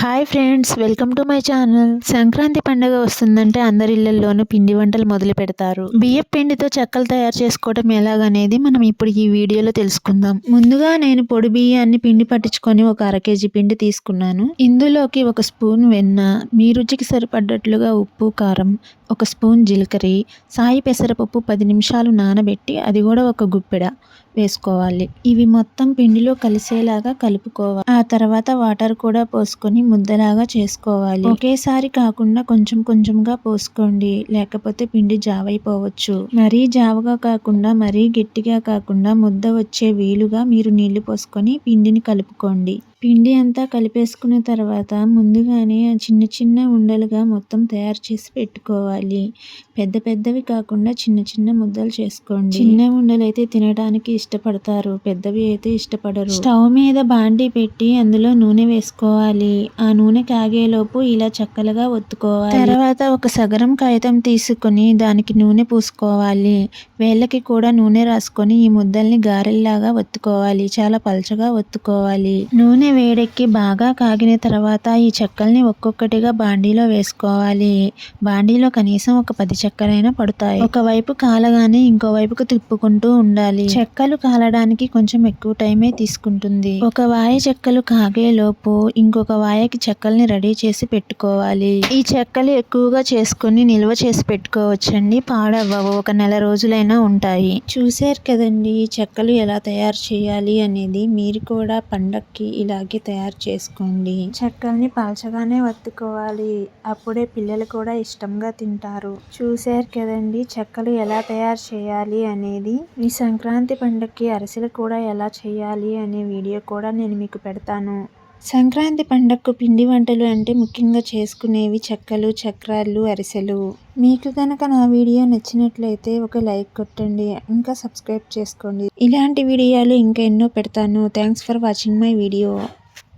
Hi friends welcome to my channel. Sankranti పండుగ వస్తుందంటే అందరి ఇళ్ళలోనూ పిండి వంటలు మొదలు పెడతారు. బియ్యం పిండితో చెక్కలు తయారు చేసుకోవడం ఎలాగనేది మనం ఇప్పుడు ఈ వీడియోలో తెలుసుకుందాం. ముందుగా నేను పొడి బియ్యాన్ని పిండి పట్టించుకొని ఒక అర కేజీ పిండి తీసుకున్నాను. ఇందులోకి ఒక స్పూన్ వెన్న మీ రుచికి సరిపడ్డట్లుగా ఉప్పు కారం ఒక స్పూన్ జీలకర్ర సాయి పెసరపప్పు పది నిమిషాలు నానబెట్టి అది కూడా ఒక గుప్పెడ. వేసుకోవాలి. ఇవి మొత్తం పిండిలో కలిసేలాగా కలుపుకోవాలి. ఆ తర్వాత వాటర్ కూడా పోసుకొని ముద్దలాగా చేసుకోవాలి. ఒకేసారి కాకుండా కొంచెం కొంచెంగా పోసుకోండి. లేకపోతే పిండి జావైపోవచ్చు. మరీ జావగా కాకుండా మరీ గట్టిగా కాకుండా ముద్ద వచ్చే వీలుగా మీరు నీళ్ళు పోసుకొని పిండిని కలుపుకోండి. పిండి అంతా కలిపేసుకున్న తర్వాత ముందుగానే చిన్న చిన్న ఉండలుగా మొత్తం తయారు చేసి పెట్టుకోవాలి. పెద్ద పెద్దవి కాకుండా చిన్న చిన్న ముద్దలు చేసుకోండి. చిన్న ఉండలు అయితే తినడానికి ఇష్టపడతారు పెద్దవి అయితే ఇష్టపడరు. స్టవ్ మీద బాండి పెట్టి అందులో నూనె వేసుకోవాలి. ఆ నూనె కాగేలోపు ఇలా చక్కలుగా ఒత్తుకోవాలి. తర్వాత ఒక సగరం కాగితం తీసుకొని దానికి నూనె పూసుకోవాలి. వేళ్ళకి కూడా నూనె రాసుకొని ఈ ముద్దల్ని గారెల్లాగా ఒత్తుకోవాలి. చాలా పలచగా ఒత్తుకోవాలి. నూనె వేడెక్కి బాగా కాగిన తర్వాత ఈ చెక్కల్ని ఒక్కొక్కటిగా బాండీలో వేసుకోవాలి. బాండీలో కనీసం ఒక పది చెక్కలైనా పడతాయి. ఒకవైపు కాలగానే ఇంకో వైపుకు తిప్పుకుంటూ ఉండాలి. చెక్కలు కాలడానికి కొంచెం ఎక్కువ టైమే తీసుకుంటుంది. ఒక వాయ చెక్కలు కాగేలోపు ఇంకొక వాయకి చెక్కల్ని రెడీ చేసి పెట్టుకోవాలి. ఈ చెక్కలు ఎక్కువగా చేసుకుని నిల్వ చేసి పెట్టుకోవచ్చండి. పాడవ్వవు. ఒక నెల రోజులైనా ఉంటాయి. చూసారు కదండి ఈ చెక్కలు ఎలా తయారు చేయాలి అనేది. మీరు కూడా పండక్కి ఇలా రాగి తయారు చేసుకోండి. చెక్కల్ని పలచగానే వత్తుకోవాలి. అప్పుడే పిల్లలు కూడా ఇష్టంగా తింటారు. చూశారు కదండి చెక్కలు ఎలా తయారు చేయాలి అనేది. ఈ సంక్రాంతి పండుగకి అరిసెలు కూడా ఎలా చేయాలి అనే వీడియో కూడా నేను మీకు పెడతాను. సంక్రాంతి పండగకు పిండి వంటలు అంటే ముఖ్యంగా చేసుకునేవి చెక్కలు చక్రాలు అరిసెలు. మీకు కనుక నా వీడియో నచ్చినట్లయితే ఒక లైక్ కొట్టండి. ఇంకా సబ్స్క్రైబ్ చేసుకోండి. ఇలాంటి వీడియోలు ఇంకా ఎన్నో పెడతాను. Thanks for watching my video.